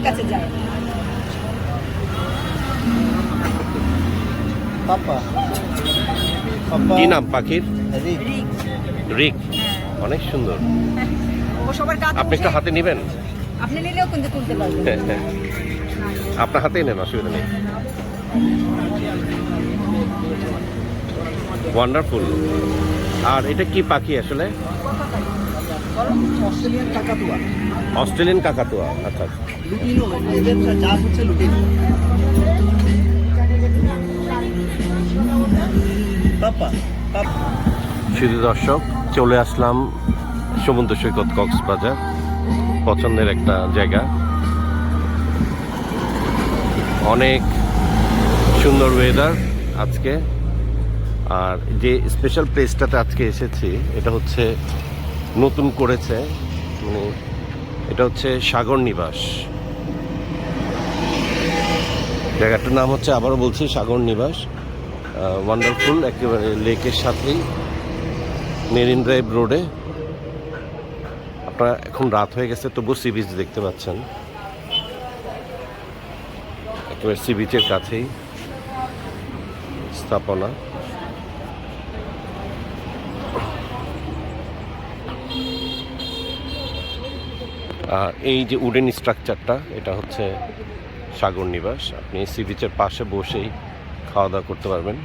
আমার কাছে যায়। কি নাম পাখির? রিক। হ্যাঁ অনেক সুন্দর। আপনি একটা হাতে নেবেন? আপনি নিলেও কিন্তু তুলতে পারবেন। আপনার হাতেই নেন অসুবিধা নেই। ওয়ান্ডারফুল আর এটা কি পাখি আসলে? অস্ট্রেলিয়ান কাকাতুয়া। অস্ট্রেলিয়ান কাকাতুয়া আচ্ছা আচ্ছা। লুটিনো এদের জাত হচ্ছে লুটিনো পাপা পাপা শুধু দর্শক চলে আসলাম সমুদ্র সৈকত কক্সবাজার পছন্দের একটা জায়গা। অনেক সুন্দর ওয়েদার আজকে। আর যে স্পেশাল প্লেসটাতে আজকে এসেছি এটা হচ্ছে নতুন করেছে মানে এটা হচ্ছে সাগর নিবাস। জায়গাটার নাম হচ্ছে, আবারও বলছি, সাগর নিবাস। ওয়ান্ডারফুল একেবারে লেকের সাথেই মেরিন ড্রাইভ রোডে আপনারা এখন রাত হয়ে গেছে তবু সি বিচ দেখতে পাচ্ছেন। একেবারে সি বিচের কাছেই, স্থাপনা। আর এই যে উডেন স্ট্রাকচারটা, এটা হচ্ছে সাগর নিবাস। আপনি সি বিচের পাশে বসেই খাওয়া দাওয়া করতে পারবেন।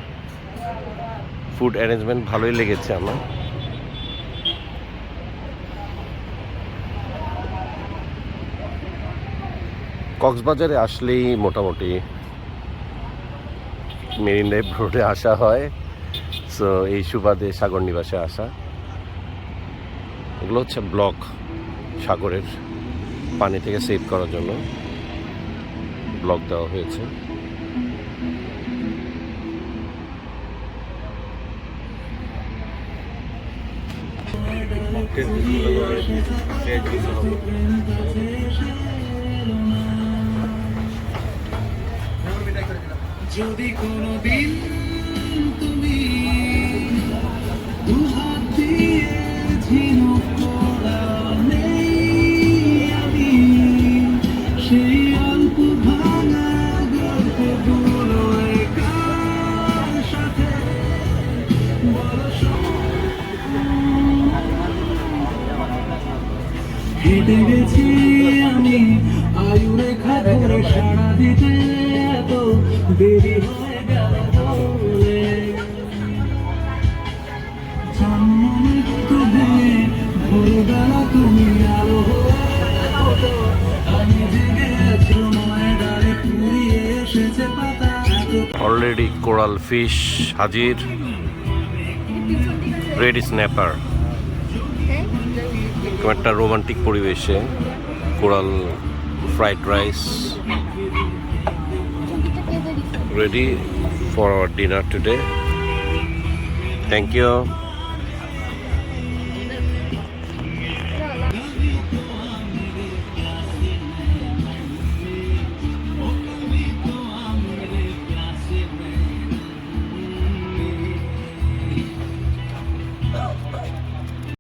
ফুড অ্যারেঞ্জমেন্ট ভালোই লেগেছে আমার। কক্সবাজারে আসলেই মোটামুটি মেরিন ড্রাইভ রোডে আসা হয়। সো এই সুবাদে সাগর নিবাসে আসা। এগুলো হচ্ছে ব্লক সাগরের পানি থেকে সেভ করার জন্য ব্লক দেওয়া হয়েছে। যদি কোনোদিন তুমি হেঁটে গেছি আমি। আয়ু রেখা ধরে সাড়া দিতে এত দেরি হয়ে গেল বলে। জন্ম মৃত্যু ভেঙে ভোরবেলা তুমি আলো আমি জেগে সময় ডালে ফুরিয়ে এসেছে পাতা। অলরেডি কোরাল ফিশ হাজির রেড স্ন্যাপার খুব একটা রোমান্টিক পরিবেশে coral fried rice ready for our dinner today thank you